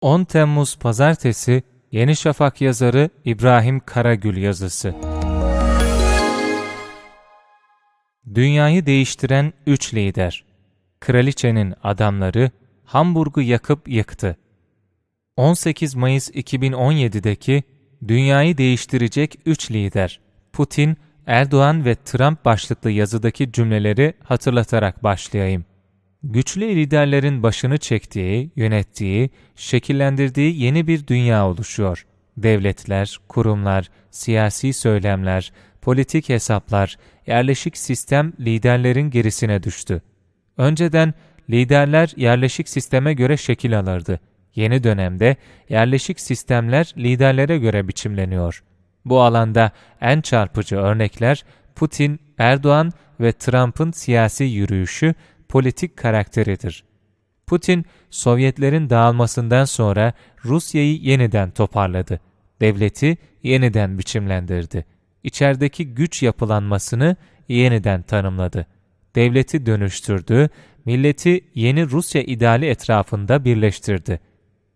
10 Temmuz Pazartesi Yeni Şafak yazarı İbrahim Karagül yazısı. Dünyayı değiştiren üç lider. Kraliçenin adamları Hamburg'u yakıp yıktı. 18 Mayıs 2017'deki dünyayı değiştirecek üç lider Putin, Erdoğan ve Trump başlıklı yazıdaki cümleleri hatırlatarak başlayayım. Güçlü liderlerin başını çektiği, yönettiği, şekillendirdiği yeni bir dünya oluşuyor. Devletler, kurumlar, siyasi söylemler, politik hesaplar, yerleşik sistem liderlerin gerisine düştü. Önceden liderler yerleşik sisteme göre şekil alırdı. Yeni dönemde yerleşik sistemler liderlere göre biçimleniyor. Bu alanda en çarpıcı örnekler Putin, Erdoğan ve Trump'ın siyasi yürüyüşü politik karakteridir. Putin, Sovyetlerin dağılmasından sonra Rusya'yı yeniden toparladı. Devleti yeniden biçimlendirdi. İçerideki güç yapılanmasını yeniden tanımladı. Devleti dönüştürdü, milleti yeni Rusya ideali etrafında birleştirdi.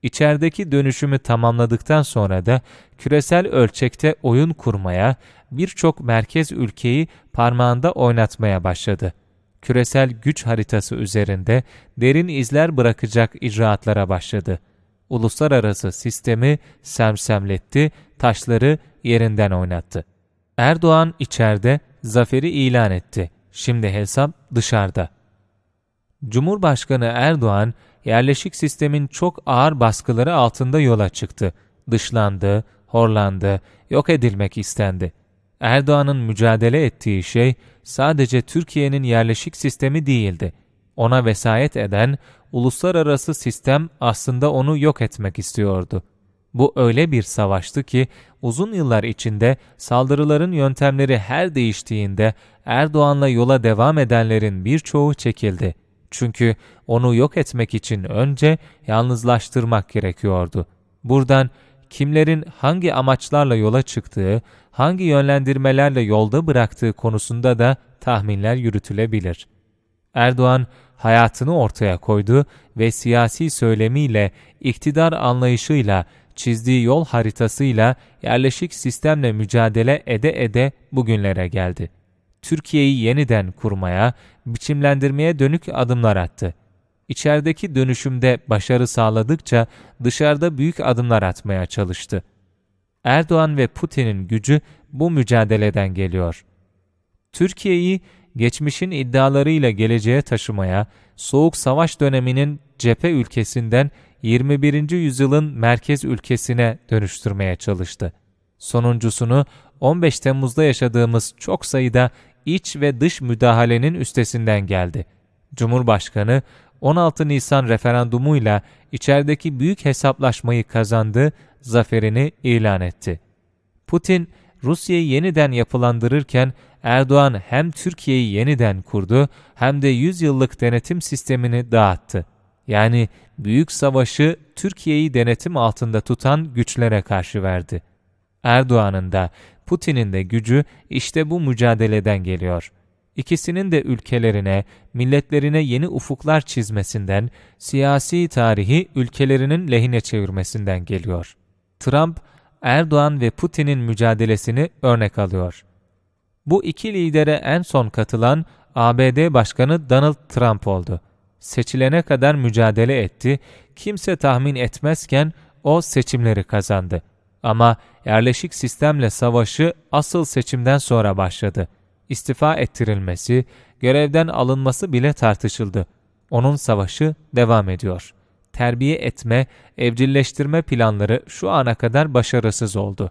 İçerideki dönüşümü tamamladıktan sonra da küresel ölçekte oyun kurmaya, birçok merkez ülkeyi parmağında oynatmaya başladı küresel güç haritası üzerinde derin izler bırakacak icraatlara başladı. Uluslararası sistemi semsemletti, taşları yerinden oynattı. Erdoğan içeride zaferi ilan etti. Şimdi hesap dışarıda. Cumhurbaşkanı Erdoğan, yerleşik sistemin çok ağır baskıları altında yola çıktı. Dışlandı, horlandı, yok edilmek istendi. Erdoğan'ın mücadele ettiği şey sadece Türkiye'nin yerleşik sistemi değildi. Ona vesayet eden uluslararası sistem aslında onu yok etmek istiyordu. Bu öyle bir savaştı ki uzun yıllar içinde saldırıların yöntemleri her değiştiğinde Erdoğan'la yola devam edenlerin birçoğu çekildi. Çünkü onu yok etmek için önce yalnızlaştırmak gerekiyordu. Buradan kimlerin hangi amaçlarla yola çıktığı, hangi yönlendirmelerle yolda bıraktığı konusunda da tahminler yürütülebilir. Erdoğan hayatını ortaya koydu ve siyasi söylemiyle, iktidar anlayışıyla, çizdiği yol haritasıyla yerleşik sistemle mücadele ede ede bugünlere geldi. Türkiye'yi yeniden kurmaya, biçimlendirmeye dönük adımlar attı. İçerideki dönüşümde başarı sağladıkça dışarıda büyük adımlar atmaya çalıştı. Erdoğan ve Putin'in gücü bu mücadeleden geliyor. Türkiye'yi geçmişin iddialarıyla geleceğe taşımaya, Soğuk Savaş döneminin cephe ülkesinden 21. yüzyılın merkez ülkesine dönüştürmeye çalıştı. Sonuncusunu 15 Temmuz'da yaşadığımız çok sayıda iç ve dış müdahalenin üstesinden geldi. Cumhurbaşkanı 16 Nisan referandumuyla içerideki büyük hesaplaşmayı kazandı, zaferini ilan etti. Putin, Rusya'yı yeniden yapılandırırken Erdoğan hem Türkiye'yi yeniden kurdu hem de 100 yıllık denetim sistemini dağıttı. Yani büyük savaşı Türkiye'yi denetim altında tutan güçlere karşı verdi. Erdoğan'ın da Putin'in de gücü işte bu mücadeleden geliyor.'' İkisinin de ülkelerine, milletlerine yeni ufuklar çizmesinden, siyasi tarihi ülkelerinin lehine çevirmesinden geliyor. Trump, Erdoğan ve Putin'in mücadelesini örnek alıyor. Bu iki lidere en son katılan ABD Başkanı Donald Trump oldu. Seçilene kadar mücadele etti, kimse tahmin etmezken o seçimleri kazandı. Ama yerleşik sistemle savaşı asıl seçimden sonra başladı.'' İstifa ettirilmesi, görevden alınması bile tartışıldı. Onun savaşı devam ediyor. Terbiye etme, evcilleştirme planları şu ana kadar başarısız oldu.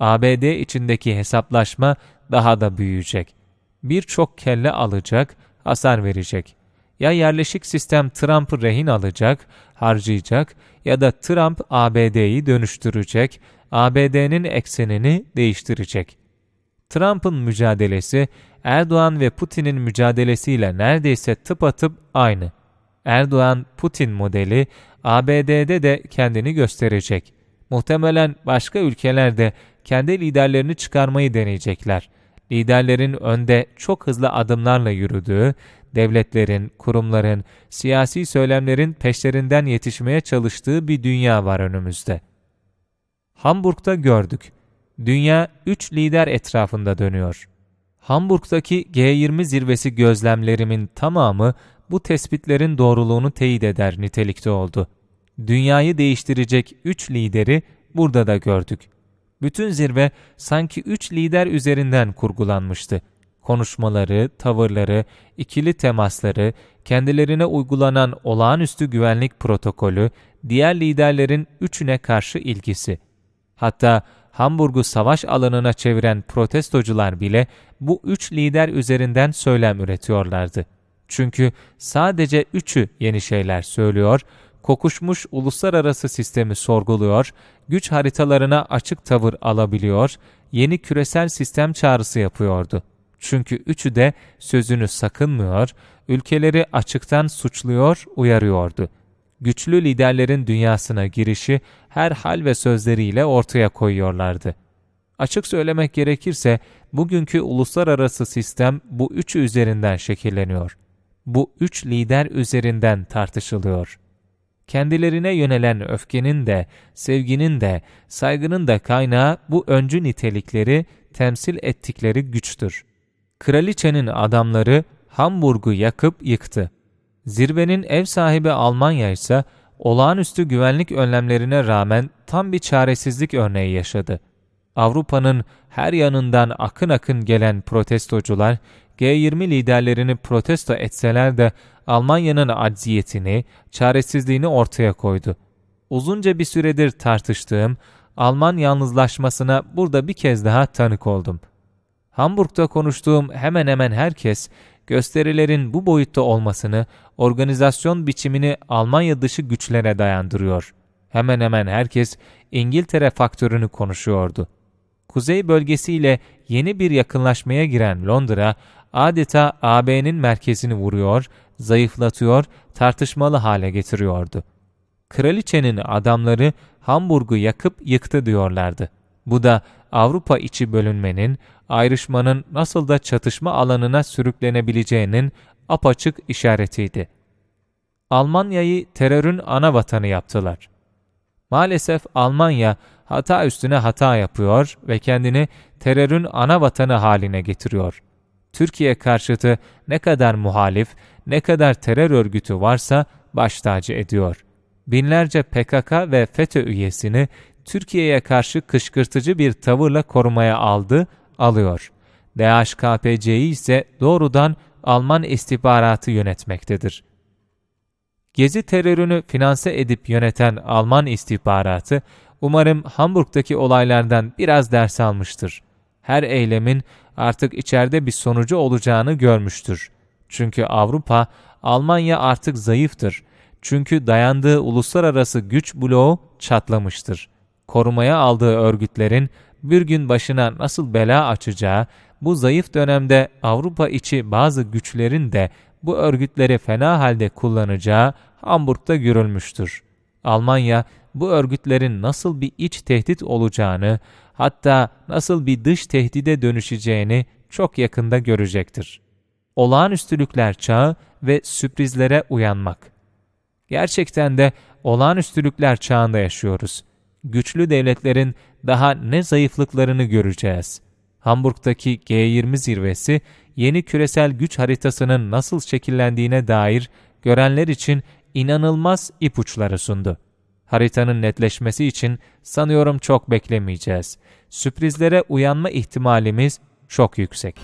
ABD içindeki hesaplaşma daha da büyüyecek. Birçok kelle alacak, hasar verecek. Ya yerleşik sistem Trump'ı rehin alacak, harcayacak ya da Trump ABD'yi dönüştürecek, ABD'nin eksenini değiştirecek.'' Trump'ın mücadelesi Erdoğan ve Putin'in mücadelesiyle neredeyse tıpatıp aynı. Erdoğan-Putin modeli ABD'de de kendini gösterecek. Muhtemelen başka ülkelerde kendi liderlerini çıkarmayı deneyecekler. Liderlerin önde çok hızlı adımlarla yürüdüğü, devletlerin, kurumların, siyasi söylemlerin peşlerinden yetişmeye çalıştığı bir dünya var önümüzde. Hamburg'da gördük. Dünya üç lider etrafında dönüyor. Hamburg'daki G20 zirvesi gözlemlerimin tamamı bu tespitlerin doğruluğunu teyit eder nitelikte oldu. Dünyayı değiştirecek üç lideri burada da gördük. Bütün zirve sanki üç lider üzerinden kurgulanmıştı. Konuşmaları, tavırları, ikili temasları, kendilerine uygulanan olağanüstü güvenlik protokolü, diğer liderlerin üçüne karşı ilgisi. Hatta Hamburg'u savaş alanına çeviren protestocular bile bu üç lider üzerinden söylem üretiyorlardı. Çünkü sadece üçü yeni şeyler söylüyor, kokuşmuş uluslararası sistemi sorguluyor, güç haritalarına açık tavır alabiliyor, yeni küresel sistem çağrısı yapıyordu. Çünkü üçü de sözünü sakınmıyor, ülkeleri açıktan suçluyor, uyarıyordu. Güçlü liderlerin dünyasına girişi her hal ve sözleriyle ortaya koyuyorlardı. Açık söylemek gerekirse bugünkü uluslararası sistem bu üçü üzerinden şekilleniyor. Bu üç lider üzerinden tartışılıyor. Kendilerine yönelen öfkenin de, sevginin de, saygının da kaynağı bu öncü nitelikleri temsil ettikleri güçtür. Kraliçenin adamları Hamburg'u yakıp yıktı. Zirvenin ev sahibi Almanya ise olağanüstü güvenlik önlemlerine rağmen tam bir çaresizlik örneği yaşadı. Avrupa'nın her yanından akın akın gelen protestocular G20 liderlerini protesto etseler de Almanya'nın acziyetini, çaresizliğini ortaya koydu. Uzunca bir süredir tartıştığım Alman yalnızlaşmasına burada bir kez daha tanık oldum. Hamburg'da konuştuğum hemen hemen herkes gösterilerin bu boyutta olmasını, organizasyon biçimini Almanya dışı güçlere dayandırıyor. Hemen hemen herkes İngiltere faktörünü konuşuyordu. Kuzey bölgesiyle yeni bir yakınlaşmaya giren Londra, adeta AB'nin merkezini vuruyor, zayıflatıyor, tartışmalı hale getiriyordu. Kraliçenin adamları Hamburg'u yakıp yıktı diyorlardı. Bu da Avrupa içi bölünmenin, ayrışmanın nasıl da çatışma alanına sürüklenebileceğinin apaçık işaretiydi. Almanya'yı terörün ana vatanı yaptılar. Maalesef Almanya hata üstüne hata yapıyor ve kendini terörün ana vatanı haline getiriyor. Türkiye karşıtı ne kadar muhalif, ne kadar terör örgütü varsa baş tacı ediyor. Binlerce PKK ve FETÖ üyesini Türkiye'ye karşı kışkırtıcı bir tavırla korumaya aldı, alıyor. DHKPC'yi ise doğrudan Alman istihbaratı yönetmektedir. Gezi terörünü finanse edip yöneten Alman istihbaratı, umarım Hamburg'daki olaylardan biraz ders almıştır. Her eylemin artık içeride bir sonucu olacağını görmüştür. Çünkü Avrupa, Almanya artık zayıftır. Çünkü dayandığı uluslararası güç bloğu çatlamıştır. Korumaya aldığı örgütlerin bir gün başına nasıl bela açacağı, bu zayıf dönemde Avrupa içi bazı güçlerin de bu örgütleri fena halde kullanacağı Hamburg'da görülmüştür. Almanya bu örgütlerin nasıl bir iç tehdit olacağını, hatta nasıl bir dış tehdide dönüşeceğini çok yakında görecektir. Olağanüstülükler çağı ve sürprizlere uyanmak. Gerçekten de olağanüstülükler çağında yaşıyoruz. Güçlü devletlerin daha ne zayıflıklarını göreceğiz. Hamburg'daki G20 zirvesi yeni küresel güç haritasının nasıl şekillendiğine dair görenler için inanılmaz ipuçları sundu. Haritanın netleşmesi için sanıyorum çok beklemeyeceğiz. Sürprizlere uyanma ihtimalimiz çok yüksek.